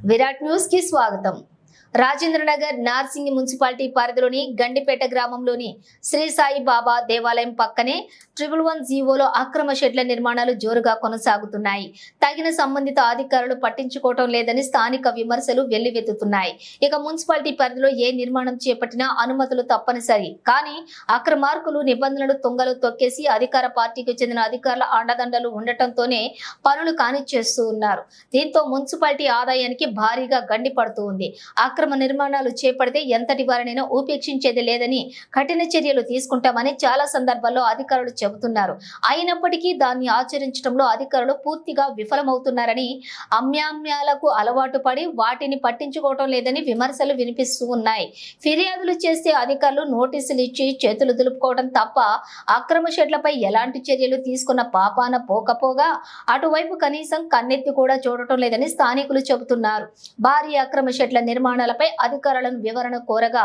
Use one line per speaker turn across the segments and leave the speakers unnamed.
Virat news కి స్వాగతం Rajendranagar Narsingi municipality పరిధిలోని గండిపేట గ్రామంలోని శ్రీ సాయి బాబా దేవాలయం పక్కనే ట్రిపుల్ వన్ జీవోలో అక్రమ షెడ్ల నిర్మాణాలు జోరుగా కొనసాగుతున్నాయి. తగిన సంబంధిత అధికారులు పట్టించుకోవటం లేదని స్థానిక విమర్శలు వెల్లువెత్తుతున్నాయి. ఇక మున్సిపాలిటీ పరిధిలో ఏ నిర్మాణం చేపట్టినా అనుమతులు తప్పనిసరి. కానీ అక్రమార్కులు నిబంధనలు తుంగలు తొక్కేసి అధికార పార్టీకి చెందిన అధికారుల అండదండలు ఉండటంతోనే పనులు కానిచ్చేస్తూ ఉన్నారు దీంతో మున్సిపాలిటీ ఆదాయానికి భారీగా గండి పడుతూ ఉంది. అక్రమ అక్రమ నిర్మాణాలు చేపడితే ఎంతటి వారినైనా ఉపేక్షించేది లేదని కఠిన చర్యలు తీసుకుంటామని చాలా సందర్భాల్లో అధికారులు చెబుతున్నారు. అయినప్పటికీ దాన్ని ఆచరించడంలో అధికారులు పూర్తిగా విఫలమవుతున్నారని అమ్యామ్యాలకు అలవాటు పడి వాటిని పట్టించుకోవటం లేదని విమర్శలు వినిపిస్తూ ఉన్నాయి. ఫిర్యాదులు చేస్తే అధికారులు నోటీసులు ఇచ్చి చేతులు దులుపుకోవడం తప్ప అక్రమ షెడ్లపై ఎలాంటి చర్యలు తీసుకున్న పాపాన పోకపోగా అటువైపు కనీసం కన్నెత్తి కూడా చూడటం లేదని స్థానికులు చెబుతున్నారు. భారీ అక్రమ షెడ్ల నిర్మాణాలపై అధికారులను వివరణ కోరగా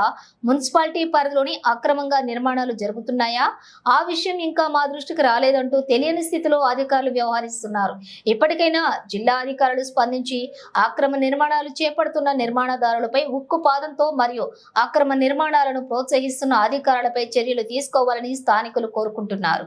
మున్సిపాలిటీ పరిధిలోని అక్రమంగా నిర్మాణాలు జరుగుతున్నాయా? ఆ విషయం ఇంకా మా దృష్టికి రాలేదంటూ తెలియని స్థితిలో అధికారులు వ్యవహరిస్తున్నారు. ఇప్పటికైనా జిల్లా అధికారులు స్పందించి అక్రమ నిర్మాణాలు చేపడుతున్న నిర్మాణదారులపై ఉక్కు పాదంతో మరియు అక్రమ నిర్మాణాలను ప్రోత్సహిస్తున్న అధికారులపై చర్యలు తీసుకోవాలని స్థానికులు కోరుకుంటున్నారు.